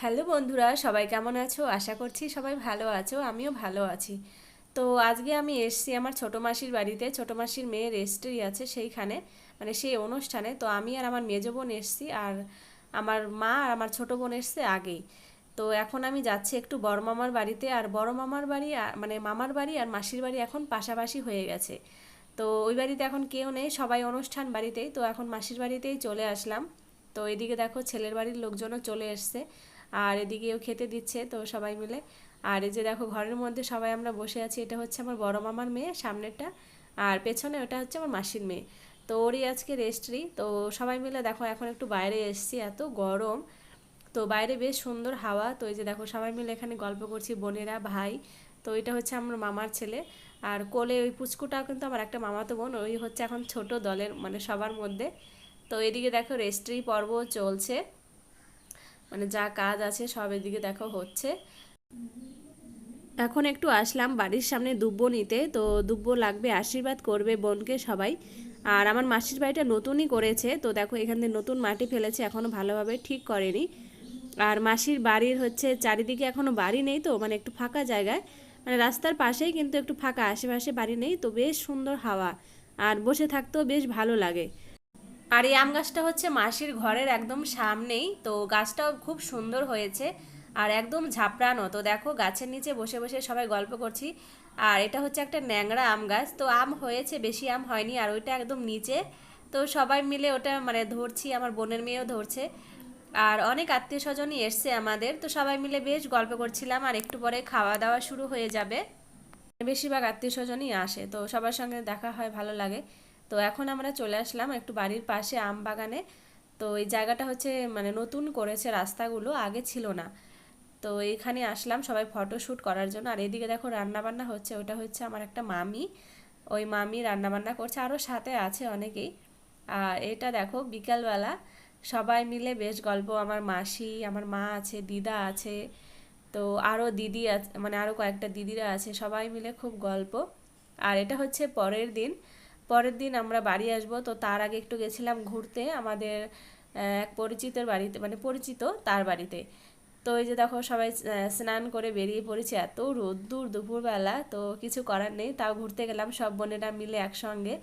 Hello বন্ধুরা, সবাই কেমন আছো? আশা করছি সবাই ভালো আছো, আমিও ভালো আছি। তো আজকে আমি এসছি আমার ছোটো মাসির বাড়িতে, ছোটো মাসির মেয়ের রেজিস্ট্রি আছে সেইখানে মানে সেই অনুষ্ঠানে। তো আমি আর আমার মেজো বোন এসছি আর আমার মা আর আমার ছোটো বোন এসছে আগেই। তো এখন আমি যাচ্ছি একটু বড় মামার বাড়িতে আর বড় মামার বাড়ি মানে মামার বাড়ি আর মাসির বাড়ি এখন পাশাপাশি হয়ে গেছে। তো ওই বাড়িতে এখন কেউ নেই, সবাই অনুষ্ঠান বাড়িতেই। তো এখন মাসির বাড়িতেই চলে আসলাম। তো এদিকে দেখো ছেলের বাড়ির লোকজনও চলে এসছে। আর এদিকেও খেতে দিচ্ছে তো সবাই মিলে। আর এই যে দেখো ঘরের মধ্যে সবাই আমরা বসে আছি, এটা হচ্ছে আমার বড় মামার মেয়ে সামনেরটা। আর পেছনে ওটা হচ্ছে আমার মাসির মেয়ে। তো ওরই আজকে রেস্ট্রি তো সবাই মিলে দেখো এখন একটু বাইরে এসছি, এত গরম। তো বাইরে বেশ সুন্দর হাওয়া। তো এই যে দেখো সবাই মিলে এখানে গল্প করছি, বোনেরা, ভাই। তো এটা হচ্ছে আমার মামার ছেলে। আর কোলে ওই পুচকুটাও কিন্তু আমার একটা মামাতো বোন, ওই হচ্ছে এখন ছোট দলের মানে সবার মধ্যে। তো এদিকে দেখো রেস্ট্রি পর্ব চলছে। মানে যা কাজ আছে সব এদিকে দেখো হচ্ছে। এখন একটু আসলাম বাড়ির সামনে দুব্বো নিতে তো দুব্বো লাগবে আশীর্বাদ করবে বোনকে সবাই। আর আমার মাসির বাড়িটা নতুনই করেছে, তো দেখো এখান এখানে নতুন মাটি ফেলেছে এখনও ভালোভাবে ঠিক করেনি। আর মাসির বাড়ির হচ্ছে চারিদিকে এখনও বাড়ি নেই তো মানে একটু ফাঁকা জায়গায়। মানে রাস্তার পাশেই কিন্তু একটু ফাঁকা, আশেপাশে বাড়ি নেই, তো বেশ সুন্দর হাওয়া। আর বসে থাকতেও বেশ ভালো লাগে। আর এই আম গাছটা হচ্ছে মাসির ঘরের একদম সামনেই। তো গাছটাও খুব সুন্দর হয়েছে আর একদম ঝাপড়ানো। তো দেখো গাছের নিচে বসে বসে সবাই গল্প করছি। আর এটা হচ্ছে একটা ন্যাংরা আম গাছ। তো আম হয়েছে, বেশি আম হয়নি আর ওইটা একদম নিচে। তো সবাই মিলে ওটা মানে ধরছি, আমার বোনের মেয়েও ধরছে। আর অনেক আত্মীয় স্বজনই এসছে আমাদের। তো সবাই মিলে বেশ গল্প করছিলাম আর একটু পরে খাওয়া দাওয়া শুরু হয়ে যাবে। বেশিরভাগ আত্মীয় স্বজনই আসে। তো সবার সঙ্গে দেখা হয়, ভালো লাগে। তো এখন আমরা চলে আসলাম একটু বাড়ির পাশে আম বাগানে। তো এই জায়গাটা হচ্ছে মানে নতুন করেছে রাস্তাগুলো, আগে ছিল না। তো এখানে আসলাম সবাই ফটো শ্যুট করার জন্য। আর এদিকে দেখো রান্নাবান্না হচ্ছে, ওটা হচ্ছে আমার একটা মামি। ওই মামি রান্নাবান্না করছে আরও সাথে আছে অনেকেই। আর এটা দেখো বিকালবেলা, সবাই মিলে বেশ গল্প। আমার মাসি, আমার মা আছে, দিদা আছে, তো আরও দিদি আছে মানে আরও কয়েকটা দিদিরা আছে, সবাই মিলে খুব গল্প। আর এটা হচ্ছে পরের দিন। পরের দিন আমরা বাড়ি আসব। তো তার আগে একটু গেছিলাম ঘুরতে আমাদের এক পরিচিতের বাড়িতে মানে পরিচিত তার বাড়িতে। তো এই যে দেখো সবাই স্নান করে বেরিয়ে পড়েছে এত রোদ্দুর দুপুরবেলা, তো কিছু করার নেই। তাও ঘুরতে গেলাম সব বোনেরা মিলে একসঙ্গে।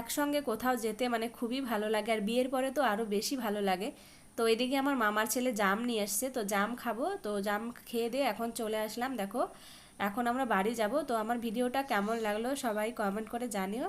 একসঙ্গে কোথাও যেতে মানে খুবই ভালো লাগে আর বিয়ের পরে তো আরও বেশি ভালো লাগে। তো এদিকে আমার মামার ছেলে জাম নিয়ে এসছে তো জাম খাব। তো জাম খেয়ে দিয়ে এখন চলে আসলাম, দেখো। এখন আমরা বাড়ি যাব। তো আমার ভিডিওটা কেমন লাগল সবাই কমেন্ট করে জানিও।